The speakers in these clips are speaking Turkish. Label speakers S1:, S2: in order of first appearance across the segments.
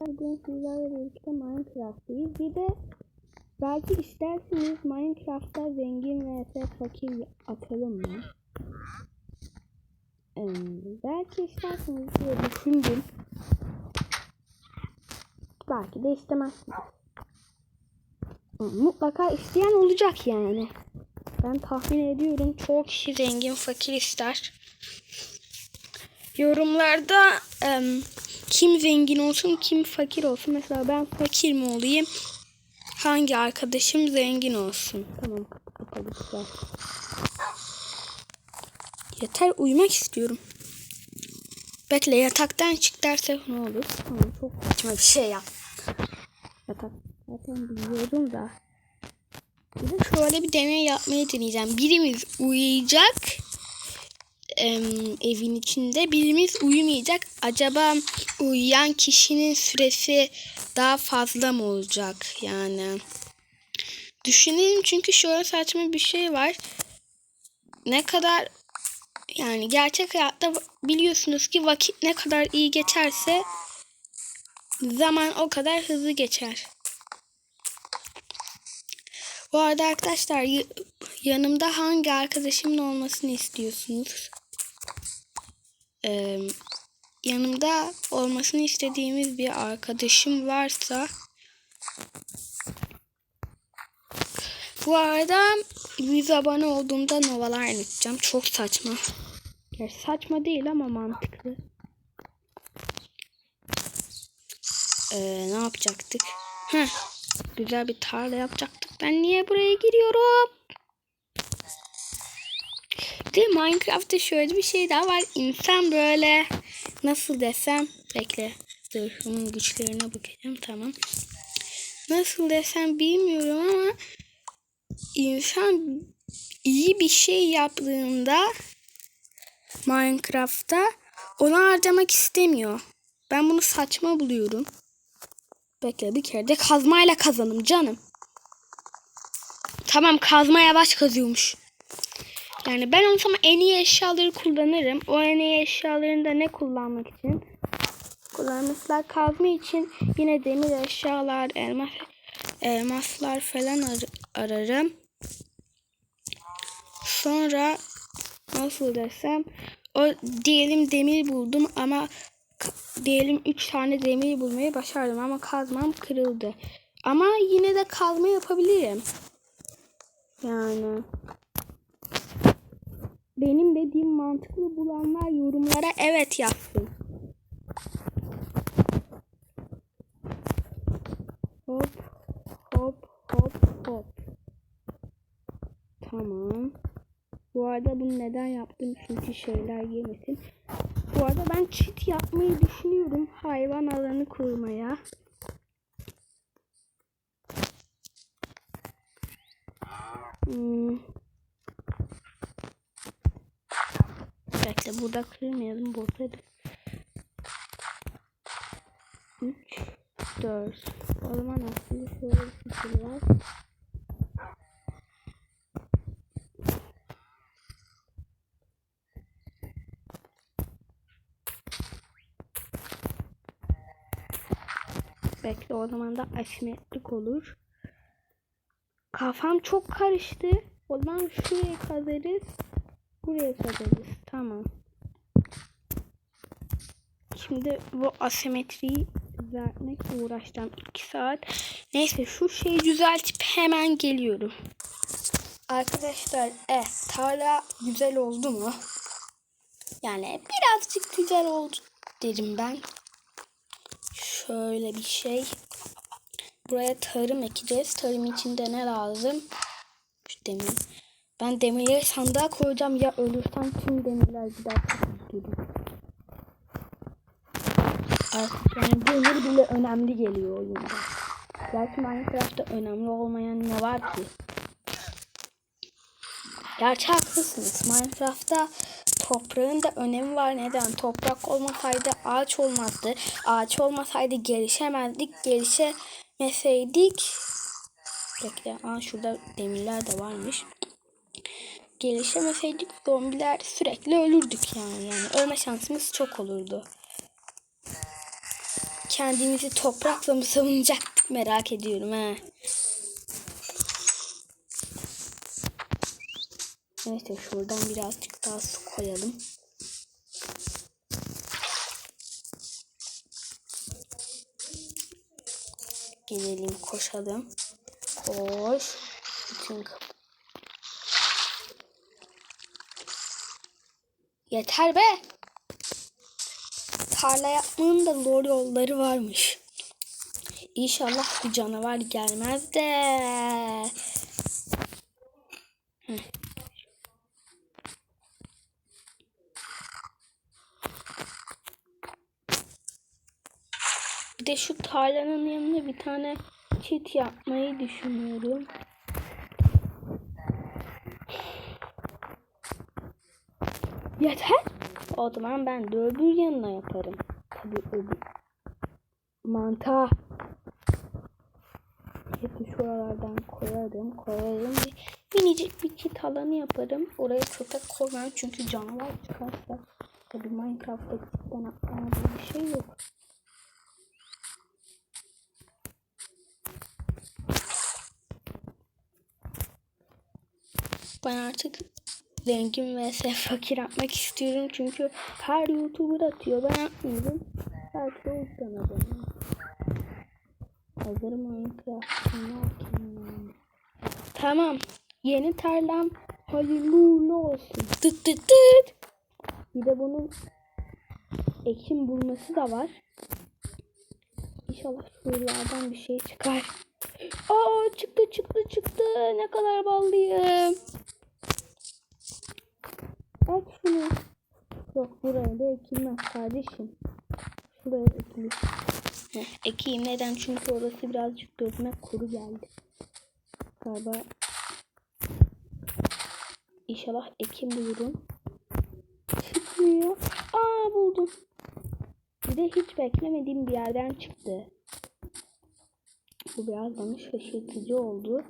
S1: Bugün sizlerle birlikte Minecraft'tayız. Bir de belki isterseniz Minecraft'ta zengin vs fakir atalım mı? Ee, belki isterseniz diye düşündüm. Belki de istemezsiniz. Mutlaka isteyen olacak yani. Ben tahmin ediyorum çoğu kişi zengin fakir ister. Yorumlarda em, kim zengin olsun kim fakir olsun. Mesela ben fakir mi olayım? Hangi arkadaşım zengin olsun? Tamam kapalı. Yeter uyumak istiyorum. Bekle yataktan çık derse ne olur? Tamam çok saçma bir şey yap. Yatak zaten biliyordum da. Bir de şöyle bir deney yapmayı deneyeceğim. Birimiz uyuyacak em, evin içinde birimiz uyumayacak. Acaba uyuyan kişinin süresi daha fazla mı olacak yani? Düşünelim çünkü şöyle saçma bir şey var. Ne kadar yani gerçek hayatta biliyorsunuz ki vakit ne kadar iyi geçerse zaman o kadar hızlı geçer. Bu arada arkadaşlar yanımda hangi arkadaşımın olmasını istiyorsunuz? Ee, yanımda olmasını istediğimiz bir arkadaşım varsa bu arada 100 abone olduğumda novalar anlatacağım. Çok saçma. Gerçi saçma değil ama mantıklı. Ee, ne yapacaktık? Heh, güzel bir tarla yapacaktık. Ben niye buraya giriyorum? Bir Minecraft'ta şöyle bir şey daha var. İnsan böyle nasıl desem bekle. Dur şunun güçlerine bakacağım tamam. Nasıl desem bilmiyorum ama insan iyi bir şey yaptığında Minecraft'ta onu harcamak istemiyor. Ben bunu saçma buluyorum. Bekle bir kere de kazmayla kazanım canım. Tamam kazma yavaş kazıyormuş. Yani ben olsam en iyi eşyaları kullanırım. O en iyi eşyalarını da ne kullanmak için? Kullanmışlar kazma için yine demir eşyalar, elmas, elmaslar falan ar- ararım. Sonra nasıl desem o diyelim demir buldum ama diyelim 3 tane demir bulmayı başardım ama kazmam kırıldı. Ama yine de kazma yapabilirim. Yani benim dediğim mantıklı bulanlar yorumlara evet yazsın. Hop hop hop hop. Tamam. Bu arada bunu neden yaptım çünkü şeyler yemesin. Bu arada ben çit yapmayı düşünüyorum. Hayvan alanı kurmaya. Hmm. Bekle burada kırmayalım burada. 3 4 O zaman aslında şöyle bir fikir var. Bekle o zaman da asimetrik olur. Kafam çok karıştı. O zaman şuraya kazarız. Buraya kazarız. Tamam. Şimdi bu asimetriyi düzeltmekle uğraşacağım. 2 saat. Neyse şu şeyi düzeltip hemen geliyorum. Arkadaşlar eh tarla güzel oldu mu? Yani birazcık güzel oldu derim ben. Şöyle bir şey. Buraya tarım ekeceğiz. Tarım içinde ne lazım? Şu demir. Ben demirleri sandığa koyacağım. Ya ölürsem tüm demirler gider. Üzgünüm. Artık yani demir bile önemli geliyor oyunda. Gerçi Minecraft'ta önemli olmayan ne var ki? Gerçi haklısınız. Minecraft'ta toprağın da önemi var. Neden? Toprak olmasaydı ağaç olmazdı. Ağaç olmasaydı gelişemezdik. Gelişemeseydik Bekle. Aa şurada demirler de varmış. Gelişemeseydik zombiler sürekli ölürdük yani. Yani ölme şansımız çok olurdu. kendimizi toprakla mı savunacaktık merak ediyorum ha. Neyse şuradan birazcık daha su koyalım. Gidelim koşalım. Koş. Bütün kapı. Yeter be. Tarla yapmanın da zor yolları varmış. İnşallah bir canavar gelmez de. Bir de şu tarlanın yanına bir tane çit yapmayı düşünüyorum. Yeter. O zaman ben de öbür yanına yaparım. Tabii öbür. Mantar. Hep şuralardan koyarım, koyarım. Bir minicik bir çit alanı yaparım. Oraya köpek koymam çünkü canavar çıkarsa. Tabii Minecraft'ta atlama diye bir şey yok. Ben artık zengin vs fakir atmak istiyorum çünkü her YouTuber atıyor ben atmıyorum. Belki o yüzden. Hazır. Tamam. Yeni tarlam hayırlı uğurlu olsun. Tıt tıt tıt. Bir de bunun ekim bulması da var. İnşallah şuralardan bir şey çıkar. Aa çıktı çıktı çıktı. Ne kadar ballıyım. Bak şunu. Yok buraya da ekilmez kardeşim. Şuraya ekilir. Ekeyim neden? Çünkü orası birazcık gözüme kuru geldi. Galiba İnşallah ekim bulurum. Çıkmıyor. Aa buldum. Bir de hiç beklemediğim bir yerden çıktı. Bu biraz bana şaşırtıcı oldu.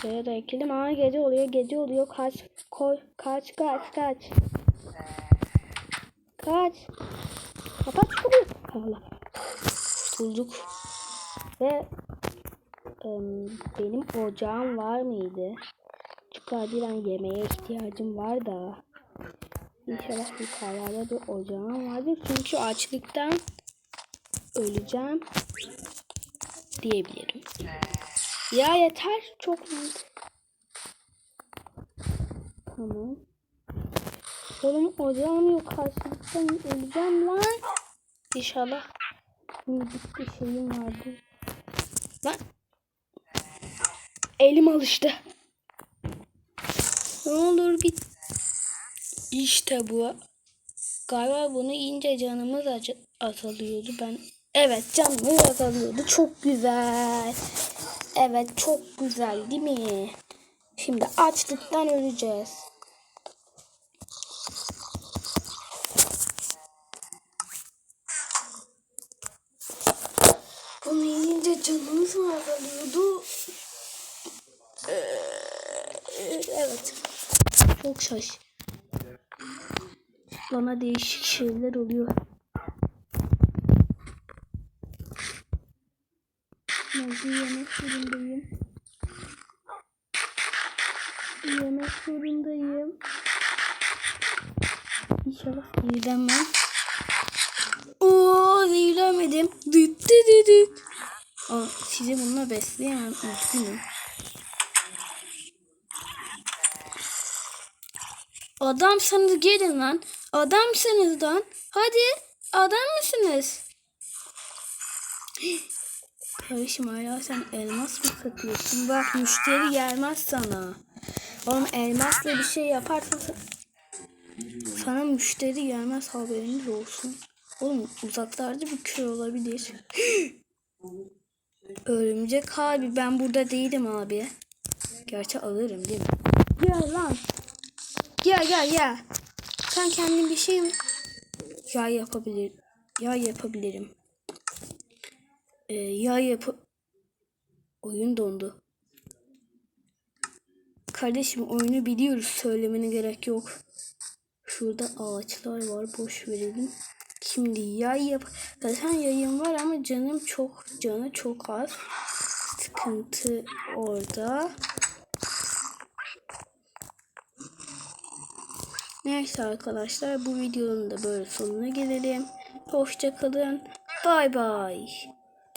S1: Şuraya da ekledim. Aa gece oluyor gece oluyor. Kaç koy kaç kaç kaç. Kaç. Kapat kapıyı. Allah. Bulduk. Ve em, benim ocağım var mıydı? Çünkü acilen yemeğe ihtiyacım var da. İnşallah yukarıda bir ocağım vardır. Çünkü açlıktan öleceğim diyebilirim. Ya yeter. Çok? Tamam. Oğlum ocağım yok. Açlıktan öleceğim lan. İnşallah minicik bir şeyim vardı. Lan. Elim alıştı. Ne olur bir işte bu. Galiba bunu ince canımız azalıyordu. Ben evet canımız azalıyordu. Çok güzel. Evet çok güzel değil mi? Şimdi açlıktan öleceğiz. Bunu yiyince canımız mı azalıyordu? Ee, Evet. Çok şaş. Bana değişik şeyler oluyor. Mevzu yemek zorundayım. Yemek zorundayım. İnşallah zehirlenmem. Oo zehirlenmedim. Düt düt düt düt. Aa, sizi bununla besleyemem. Üzgünüm. Adamsanız gelin lan. Adamsınız lan. Hadi. Adam mısınız? Kardeşim hala sen elmas mı satıyorsun? Bak müşteri gelmez sana. Oğlum elmasla bir şey yaparsan sa- sana müşteri gelmez haberiniz olsun. Oğlum uzaklarda bir köy olabilir. Örümcek abi ben burada değilim abi. Gerçi alırım değil mi? Gel lan. Gel gel gel. Sen kendin bir şey mi? Ya yapabilir. Ya yapabilirim. Ee, ya yap. Oyun dondu. Kardeşim oyunu biliyoruz. Söylemene gerek yok. Şurada ağaçlar var. Boş verelim. Şimdi yay yap. Zaten yayın var ama canım çok canı çok az. Sıkıntı orada. Neyse arkadaşlar bu videonun da böyle sonuna gelelim. Hoşça kalın. Bay bay.